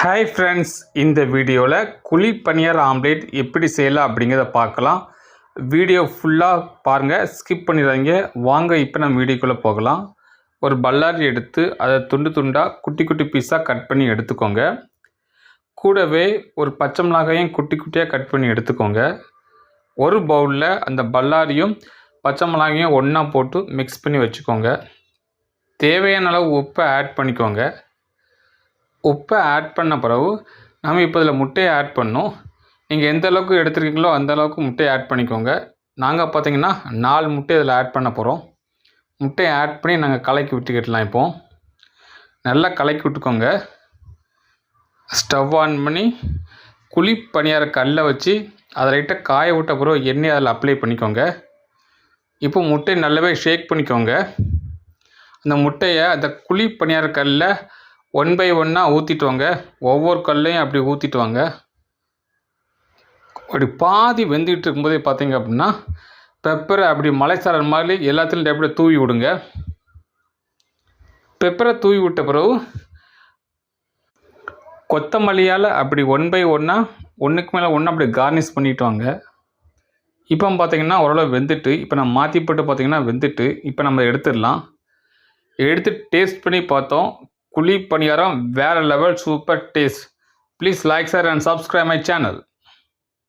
Hi friends இந்த வீடியோவில் குழி பனியார் ஆம்லேட் எப்படி செய்யலாம் அப்படிங்கிறத பார்க்கலாம். வீடியோ ஃபுல்லாக பாருங்கள் ஸ்கிப் பண்ணிடுறாங்க வாங்க இப்போ நம்ம வீடியோக்குள்ளே போகலாம். ஒரு பல்லாரி எடுத்து அதை துண்டு துண்டாக குட்டி குட்டி பீஸாக கட் பண்ணி எடுத்துக்கோங்க. கூடவே ஒரு பச்சை மிளகாயும் குட்டி குட்டியாக கட் பண்ணி எடுத்துக்கோங்க. ஒரு பவுலில் அந்த பல்லாரியும் பச்சை மிளகாயும் ஒன்றா போட்டு மிக்ஸ் பண்ணி வச்சுக்கோங்க. தேவையான அளவு உப்பை ஆட் பண்ணிக்கோங்க. உப்பை ஆட் பண்ண பிறகு நம்ம இப்போ இதில் முட்டையை ஆட் பண்ணோம் நீங்கள் எந்த அளவுக்கு எடுத்துருக்கீங்களோ அந்த அளவுக்கு முட்டையை ஆட் பண்ணிக்கோங்க. நாங்கள் பார்த்தீங்கன்னா நாலு முட்டை இதில் ஆட் பண்ண போகிறோம் முட்டையை ஆட் பண்ணி நாங்கள் கலக்கி விட்டுக்கிட்டலாம் இப்போது நல்லா கலக்கி விட்டுக்கோங்க. ஸ்டவ் ஆன் பண்ணி குழி பணியார கல்லை வச்சு அதை லைட்டாக காய விட்ட பிறகு எண்ணெய் அதில் அப்ளை பண்ணிக்கோங்க. இப்போ முட்டையை நல்லாவே ஷேக் பண்ணிக்கோங்க. அந்த முட்டையை அந்த குழி பணியார கல்லில் ஒன் பை ஒன்னாக ஊற்றிட்டு வாங்க. ஒவ்வொரு கல்லையும் அப்படி ஊற்றிட்டு வாங்க. அப்படி பாதி வெந்துக்கிட்டு இருக்கும்போதே பார்த்தீங்க அப்படின்னா பெப்பரை அப்படி மலைச்சாரல் மாதிரி எல்லாத்துலையும் அப்படியே தூவி விடுங்க. பெப்பரை தூவி விட்ட பிறகு கொத்தமல்லியால் அப்படி ஒன் பை ஒன்னாக ஒன்றுக்கு மேலே ஒன்று அப்படி கார்னிஷ் பண்ணிட்டு வாங்க. இப்போ பார்த்தீங்கன்னா ஓரளவு வெந்துட்டு இப்போ நம்ம மாற்றி போட்டு பார்த்தீங்கன்னா வெந்துட்டு இப்போ நம்ம எடுத்துடலாம். எடுத்து டேஸ்ட் பண்ணி பார்த்தோம். குழி பணியாரம் வேறு level super taste please like sir and subscribe my channel